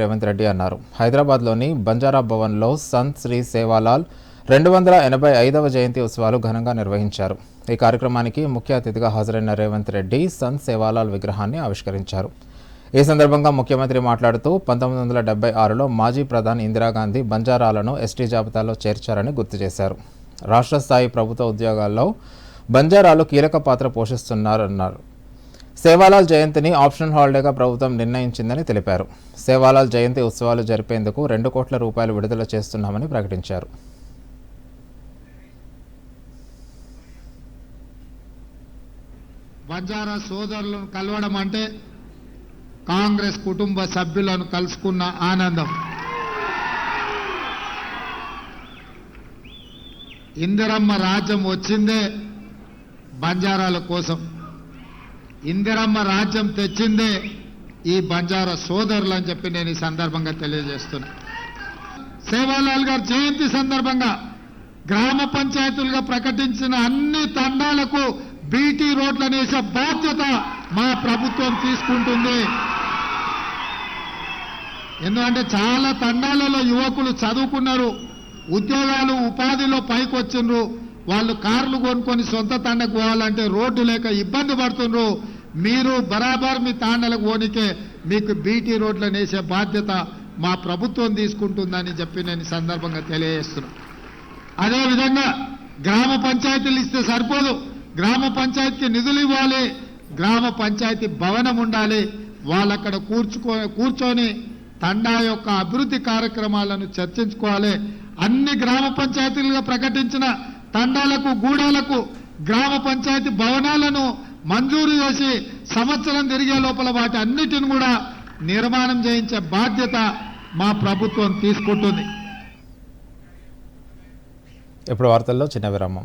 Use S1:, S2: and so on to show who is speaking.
S1: రేవంత్ రెడ్డి అన్నారు. హైదరాబాద్లోని బంజారా భవన్లో సంత్ శ్రీ సేవాలాల్ రెండు వందల ఎనభై ఐదవ జయంతి ఉత్సవాలు ఘనంగా నిర్వహించారు. ఈ కార్యక్రమానికి ముఖ్య అతిథిగా హాజరైన రేవంత్ రెడ్డి సంత్ సేవాలాల్ విగ్రహాన్ని ఆవిష్కరించారు. ఈ సందర్భంగా ముఖ్యమంత్రి మాట్లాడుతూ పంతొమ్మిది వందల డెబ్బై ఆరులో మాజీ ప్రధాని ఇందిరాగాంధీ బంజారాలను ఎస్టీ జాబితాలో చేర్చారని గుర్తు చేశారు. రాష్ట్ర స్థాయి ప్రభుత్వ ఉద్యోగాల్లో బంజారాలు కీలక పాత్ర పోషిస్తున్నారన్నారు. సేవాలాల్ జయంతిని ఆప్షనల్ హాలిడేగా ప్రభుత్వం నిర్ణయించిందని తెలిపారు. సేవాలాల్ జయంతి ఉత్సవాలు జరిపేందుకు రెండు కోట్ల రూపాయలు విడుదల చేస్తున్నామని ప్రకటించారు.
S2: బంజారా సోదరులను కలవడం అంటే కాంగ్రెస్ కుటుంబ సభ్యులను కలుసుకున్న ఆనందం. ఇందిరమ్మ రాజ్యం వచ్చిందే బంజారాల కోసం. ఇందిరమ్మ రాజ్యం తెచ్చిందే ఈ బంజారా సోదరులు అని చెప్పి నేను ఈ సందర్భంగా తెలియజేస్తున్నా. సేవాలాల్ గారి జయంతి సందర్భంగా గ్రామ పంచాయతీలుగా ప్రకటించిన అన్ని తండాలకు బీటీ రోడ్లను వేసే బాధ్యత మా ప్రభుత్వం తీసుకుంటుంది. ఎందుకంటే చాలా తండాలలో యువకులు చదువుకున్నారు ఉద్యోగాలు ఉపాధిలో పైకి వచ్చిండ్రు వాళ్ళు కార్లు కొనుక్కొని సొంత తండకు పోవాలంటే రోడ్డు లేక ఇబ్బంది పడుతుండ్రు. మీరు బరాబర్ మీ తాండలకు పోనికే మీకు బీటీ రోడ్లను వేసే బాధ్యత మా ప్రభుత్వం తీసుకుంటుందని చెప్పి నేను సందర్భంగా తెలియజేస్తున్నా. అదేవిధంగా గ్రామ పంచాయతీలు ఇస్తే సరిపోదు. గ్రామ పంచాయతీకి నిధులు ఇవ్వాలి. గ్రామ పంచాయతీ భవనం ఉండాలి. వాళ్ళక్కడ కూర్చుకో కూర్చొని తండా యొక్క అభివృద్ధి కార్యక్రమాలను చర్చించుకోవాలి. అన్ని గ్రామ పంచాయతీలుగా ప్రకటించిన తండాలకు గూడాలకు గ్రామ పంచాయతీ భవనాలను మంజూరు చేసి సంవత్సరం తిరిగే లోపల వాటి అన్నిటిని కూడా నిర్మాణం చేయించే బాధ్యత మా ప్రభుత్వం తీసుకుంటుంది.
S1: ఇప్పుడు వార్తల్లో చిన్న విరామం.